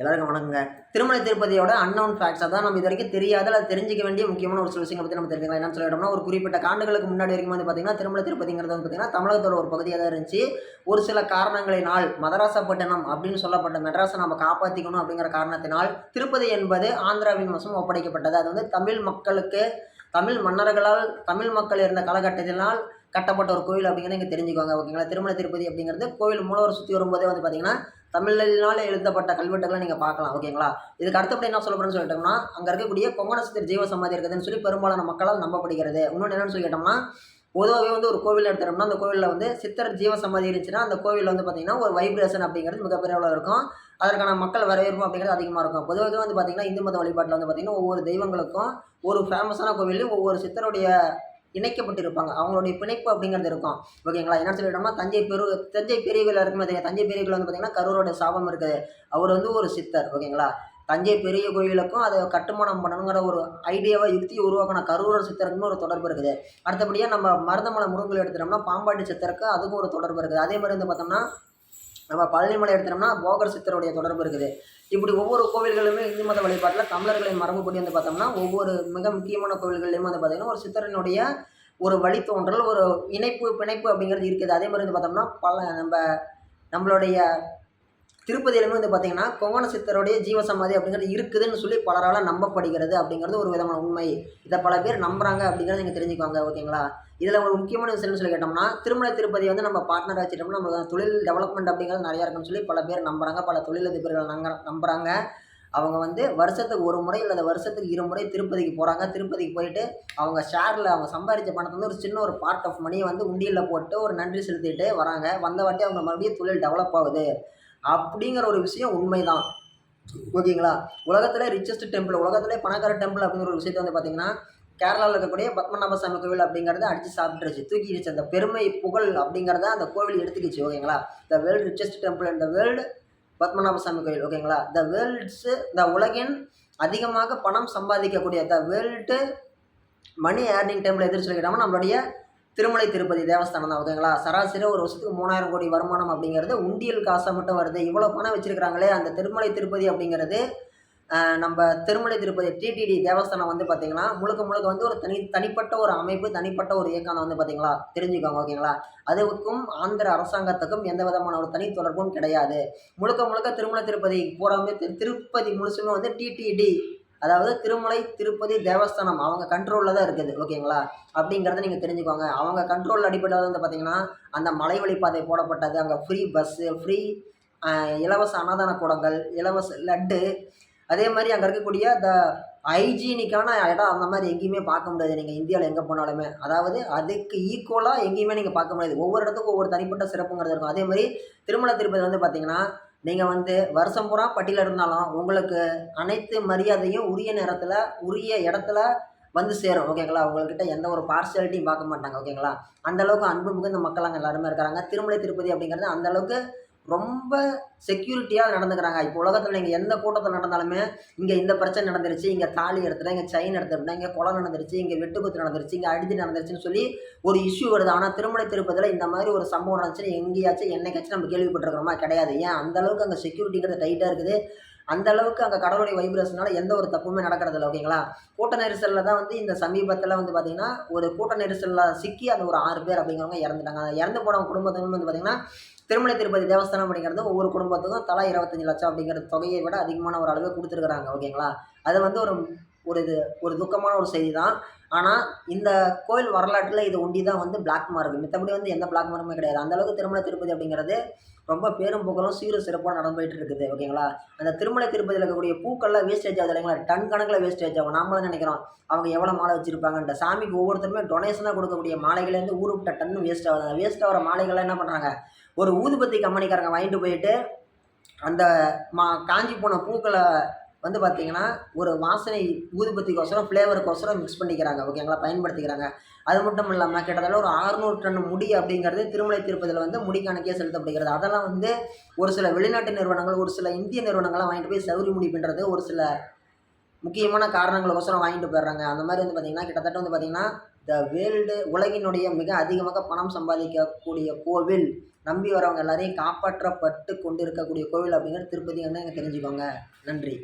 எல்லாருக்கும் வணக்கங்க. Thirumalai திருப்பதியோட unknown facts அதான் நம்ம இது வரைக்கும் தெரியாத அதை தெரிஞ்சிக்க வேண்டிய முக்கியமான ஒரு சில விஷயங்களை பற்றி நம்ம தெரிஞ்சுக்கலாம். என்னன்னு சொல்லிட்டோம்னா ஒரு குறிப்பிட்ட காண்டுகளுக்கு முன்னாடி வரைக்கும் வந்து பார்த்தீங்கன்னா திருமலை திருப்பதிங்கிறது வந்து பார்த்தீங்கன்னா தமிழகத்தோட ஒரு பகுதியாக தான் இருந்துச்சு. ஒரு சில காரணங்களினால் மதராசப்பட்டினம் அப்படின்னு சொல்லப்பட்ட மெட்ராஸை நம்ம காப்பாற்றிக்கணும் அப்படிங்கிற காரணத்தினால் திருப்பதி என்பது ஆந்திராவின் வசம் ஒப்படைக்கப்பட்டது. அது வந்து தமிழ் மக்களுக்கு தமிழ் மன்னர்களால் தமிழ் மக்கள் இருந்த காலகட்டத்தினால் கட்டப்பட்ட ஒரு கோயில் அப்படிங்கிறத இங்கே தெரிஞ்சுக்கோங்க ஓகேங்களா? திருமலை திருப்பதி அப்படிங்கிறது கோயில் மூலவர் சுற்றி வரும்போதே வந்து பார்த்தீங்கன்னா தமிழினால் எழுதப்பட்ட கல்வெட்டுகளை நீங்கள் பார்க்கலாம் ஓகேங்களா? இதுக்கு அடுத்தபடி என்ன சொல்ல போகிறேன்னு சொல்லிட்டோம்னா அங்கே இருக்கக்கூடிய கொங்கணசித்தர் ஜீவ சமாதி இருக்குதுன்னு சொல்லி பெரும்பாலான மக்களால் நம்பப்படுகிறது. இன்னொன்று என்னென்னு சொல்லிட்டோம்னா பொதுவாகவே வந்து ஒரு கோவில் எடுத்துட்டோம்னா அந்த கோவிலில் வந்து சித்தர் ஜீவ சமாதி இருந்துச்சுன்னா அந்த கோவிலில் வந்து பார்த்திங்கன்னா ஒரு வைப்ரேஷன் அப்படிங்கிறது மிகப்பெரிய அளவில் இருக்கும். அதற்கான மக்கள் வரவேற்பு அப்படிங்கிறது அதிகமாக இருக்கும். பொதுவாகவே வந்து பார்த்திங்கன்னா இந்து மத வழிபாட்டில் வந்து பார்த்திங்கன்னா ஒவ்வொரு தெய்வங்களுக்கும் ஒரு ஃபேமஸான கோவிலையும் ஒவ்வொரு சித்தருடைய இணைக்கப்பட்டிருப்பாங்க. அவங்களுடைய பிணைப்பு அப்படிங்கிறது இருக்கும். ஓகேங்களா? என்ன சொல்லிட்டோம்னா தஞ்சை பெரு தஞ்சை பெரிய கோயில் இருக்குமே தெரியும் தஞ்சை பெரிய கோயில் வந்து பார்த்திங்கன்னா கரூரோட சாபம் இருக்குது. அவர் வந்து ஒரு சித்தர் ஓகேங்களா? தஞ்சை பெரிய கோயிலுக்கும் அதை கட்டுமானம் பண்ணணுங்கிற ஒரு ஐடியாவை யுக்தியை உருவாக்கின கரூரர் சித்தருக்குன்னு ஒரு தொடர்பு இருக்குது. அடுத்தபடியாக நம்ம மருதமலை முருங்கல் எடுத்துட்டோம்னா பாம்பாட்டி சித்தருக்கு அதுக்கும் ஒரு தொடர்பு இருக்குது. அதே மாதிரி வந்து பார்த்தோம்னா நம்ம பழனிமலை எடுத்தோம்னா போகர் சித்தருடைய தொடர்பு இருக்குது. இப்படி ஒவ்வொரு கோவில்களுமே இந்து மத வழிபாட்டில் தமிழர்களின் மரபுப்படி வந்து பார்த்தோம்னா ஒவ்வொரு மிக முக்கியமான கோவில்கள்லையும் வந்து பார்த்திங்கன்னா ஒரு சித்தரனுடைய ஒரு வழித்தோன்றல் ஒரு இணைப்பு பிணைப்பு அப்படிங்கிறது இருக்குது. அதே மாதிரி வந்து பார்த்தோம்னா பல நம்ம நம்மளுடைய திருப்பதியிலுமே வந்து பார்த்தீங்கன்னா கோவண சித்தருடைய ஜீவசமாதி அப்படிங்கிறது இருக்குதுன்னு சொல்லி பலரால் நம்பப்படுகிறது அப்படிங்கிறது ஒரு விதமான உண்மை. இதை பல பேர் நம்புறாங்க அப்படிங்கிறத நீங்கள் தெரிஞ்சுக்கோங்க ஓகேங்களா? இதில் ஒரு முக்கியமான விஷயம்னு சொல்லி கேட்டோம்னா திருமலை திருப்பதி வந்து நம்ம பார்ட்னர் வச்சுட்டோம்னா நம்ம தொழில் டெவலப்மெண்ட் அப்படிங்கிறது நிறையா இருக்குன்னு சொல்லி பல பேர் நம்புறாங்க. பல தொழிலதிபர்கள் நங்க நம்புறாங்க. அவங்க வந்து வருஷத்துக்கு ஒரு முறை இல்லை வருஷத்துக்கு இரு முறை திருப்பதிக்கு போகிறாங்க திருப்பதிக்கு போயிட்டு அவங்க ஷேரில் அவங்க சம்பாதிச்ச பணத்தை வந்து ஒரு சின்ன ஒரு பார்ட் ஆஃப் மணியை வந்து உண்டியில் போட்டு ஒரு நன்றி செலுத்திட்டு வராங்க. வந்த வாட்டி அவங்க மறுபடியும் தொழில் டெவலப் ஆகுது. அப்படிங்கிற ஒரு விஷயம் உண்மைதான். ஓகேங்களா? உலகத்திலே ரிச்சஸ்ட் டெம்பிள் உலகத்திலே பணக்கார டெம்பிள் அப்படிங்கிற ஒரு விஷயத்தை வந்து பார்த்தீங்கன்னா கேரளாவில் இருக்கக்கூடிய பத்மநாப சாமி கோவில் அப்படிங்கிறத அடித்து சாப்பிட்டுருச்சு. தூக்கிடுச்சு அந்த பெருமை புகழ் அப்படிங்கிறத அந்த கோவில் எடுத்துக்கிச்சு. ஓகேங்களா? த வேர்ல்டு ரிச்சஸ்ட் டெம்பிள் இந்த வேர்ல்டு பத்மநாப சாமி கோயில் ஓகேங்களா? த வேர்ல்ட்ஸு த உலகின் அதிகமாக பணம் சம்பாதிக்கக்கூடிய the world money earning temple எதிர்த்து சொல்லிக்கிட்டோம்னா நம்மளுடைய திருமலை திருப்பதி தேவஸ்தானம் தான் ஓகேங்களா? சராசரி ஒரு வருஷத்துக்கு மூணாயிரம் கோடி வருமானம் அப்படிங்கிறது உண்டியல் காசாக மட்டும் வருது. இவ்வளோ பணம் வச்சுருக்கிறாங்களே அந்த திருமலை திருப்பதி அப்படிங்கிறது நம்ம திருமலை திருப்பதி டிடிடி தேவஸ்தானம் வந்து பார்த்திங்கன்னா முழுக்க முழுக்க வந்து ஒரு தனி தனிப்பட்ட ஒரு அமைப்பு தனிப்பட்ட ஒரு இயக்கம் வந்து பார்த்திங்களா தெரிஞ்சுக்கோங்க ஓகேங்களா? அதுக்கும் ஆந்திர அரசாங்கத்துக்கும் எந்த விதமான ஒரு தனி தொடர்பும் கிடையாது. முழுக்க முழுக்க திருமலை திருப்பதி பூராமே திருப்பதி முழுசுமே வந்து டிடிடி அதாவது திருமலை திருப்பதி தேவஸ்தானம் அவங்க கண்ட்ரோலில் தான் இருக்குது ஓகேங்களா? அப்படிங்கிறத நீங்கள் தெரிஞ்சுக்கோங்க. அவங்க கண்ட்ரோல் அடிப்படையில் வந்து பார்த்தீங்கன்னா அந்த மலை வழிப்பாதை போடப்பட்டது அங்கே ஃப்ரீ பஸ்ஸு ஃப்ரீ இலவச அன்னதான கூடங்கள் இலவச லட்டு அதே மாதிரி அங்கே இருக்கக்கூடிய த ஹைஜீனிக்கான இடம் அந்த மாதிரி எங்கேயுமே பார்க்க முடியாது. நீங்கள் இந்தியாவில் எங்கே போனாலுமே. அதாவது அதுக்கு ஈக்குவலாக எங்கேயுமே நீங்கள் பார்க்க முடியாது. ஒவ்வொரு இடத்துக்கும் ஒவ்வொரு தனிப்பட்ட சிறப்புங்கிறது இருக்கும். அதே மாதிரி திருமலை திருப்பதி வந்து பார்த்தீங்கன்னா நீங்கள் வந்து வருஷம் பூரா பட்டியல இருந்தாலும் உங்களுக்கு அனைத்து மரியாதையும் உரிய நேரத்தில் உரிய இடத்துல வந்து சேரும். ஓகேங்களா உங்கள்கிட்ட எந்த ஒரு பார்சியாலிட்டியும் பார்க்க மாட்டாங்க. ஓகேங்களா அந்தளவுக்கு அன்பு மிகுந்த மக்கள் அங்கே எல்லாருமே இருக்கிறாங்க. திருமலை திருப்பதி அப்படிங்கிறது அந்தளவுக்கு ரொம்ப செக்யூரிட்டியாக நடந்துக்கிறாங்க. இப்போ உலகத்தில் நீங்கள் எந்த கூட்டத்தில் நடந்தாலுமே இங்கே இந்த பிரச்சனை நடந்துருச்சு இங்கே தாலி எடுத்துட்டேன் இங்கே செயின் எடுத்துட்டேன் இங்கே குளம் நடந்துருச்சு இங்கே வெட்டுக்குத்து நடந்துருச்சு இங்கே அடிச்சு நடந்துருச்சுன்னு சொல்லி ஒரு இஷ்யூ வருது. ஆனால் திருமலை திருப்பதியில் இந்த மாதிரி ஒரு சம்பவம் நடந்துச்சுன்னு எங்கேயாச்சும் என்னைக்காச்சும் நம்ம கேள்விப்பட்டிருக்கிறோமா? கிடையாது. ஏன்? அந்த அளவுக்கு அங்கே செக்யூரிட்டிங்கிறது டைட்டாக இருக்குது. அந்த அளவுக்கு அங்கே கடவுளுடைய வைப்ரேஷனால எந்த ஒரு தப்புமே நடக்கிறதில்ல ஓகேங்களா? கூட்ட நெரிசலில் தான் வந்து இந்த சமீபத்தில் வந்து பார்த்திங்கன்னா ஒரு கூட்ட நெரிசலில் சிக்கி அந்த ஒரு ஆறு பேர் அப்படிங்கிறவங்க இறந்துட்டாங்க. அந்த இறந்து போன குடும்பத்துக்கு வந்து பார்த்திங்கன்னா திருமலை திருப்பதி தேவஸ்தானம் அப்படிங்கிறது ஒவ்வொரு குடும்பத்துக்கும் தலா இருபத்தஞ்சி லட்சம் அப்படிங்கிற தொகையை விட அதிகமான ஒரு அளவு கொடுத்துருக்குறாங்க ஓகேங்களா? அது வந்து ஒரு ஒரு இது ஒரு துக்கமான ஒரு செய்தி தான் ஆனால் இந்த கோயில் வரலாற்றில் இது ஒண்டி தான் வந்து பிளாக் மார்க் மித்தபடி வந்து எந்த பிளாக் மார்க்குமே கிடையாது. அந்தளவுக்கு திருமண திருமலை திருப்பதி அப்படிங்கிறது ரொம்ப பேரும் புகழும் சீரும் சிறப்பாக நடந்து இருக்குது ஓகேங்களா? அந்த திருமலை திருப்பதியில் இருக்கக்கூடிய பூக்கள்லாம் வேஸ்டேஜ் ஆகுது இல்லைங்களா? டன் கணக்கில் வேஸ்டேஜ் ஆகும். நாமளும் நினைக்கிறோம்? அவங்க எவ்வளோ மாலை வச்சுருப்பாங்கன்ற சாமிக்கு ஒவ்வொருத்தருமே டொனேஷனாக கொடுக்கக்கூடிய மாலைகள்லேருந்து ஊரு விட்ட டன் வேஸ்ட் ஆகுது. அந்த வேஸ்ட் ஆகிற மாலைகள்லாம் என்ன பண்ணுறாங்க ஒரு ஊதுபத்தி கம்பெனிக்காரங்க வாங்கிட்டு போயிட்டு அந்த மா காஞ்சி போன பூக்களை வந்து பார்த்தீங்கன்னா ஒரு வாசனை ஊதுபத்திக்கோசரம் ஃப்ளேவருக்கோசரம் மிக்ஸ் பண்ணிக்கிறாங்க. ஓகேங்களா பயன்படுத்திக்கிறாங்க. அது மட்டும் இல்லாமல் கிட்டத்தட்ட ஒரு 600 டன் முடி அப்படிங்கிறது திருமலை திருப்பதியில் வந்து முடி கணக்கே செலுத்தப்படுகிறது. அதெல்லாம் வந்து ஒரு சில வெளிநாட்டு நிறுவனங்கள் ஒரு சில இந்திய நிறுவனங்கள்லாம் வாங்கிட்டு போய் சௌரி முடி பண்ணுறது ஒரு சில முக்கியமான காரணங்களுக்கோசரம் வாங்கிட்டு போயிடுறாங்க. அந்த மாதிரி வந்து பார்த்திங்கன்னா கிட்டத்தட்ட வந்து பார்த்திங்கன்னா த வேர்ல்டு உலகினுடைய மிக அதிகமாக பணம் சம்பாதிக்கக்கூடிய கோவில். நம்பி வரவங்க எல்லாரையும் காப்பாற்றப்பட்டு கொண்டு இருக்கக்கூடிய கோவில் அப்படிங்கிறது திருப்பதி வந்து எங்கள் தெரிஞ்சுக்கோங்க. நன்றி.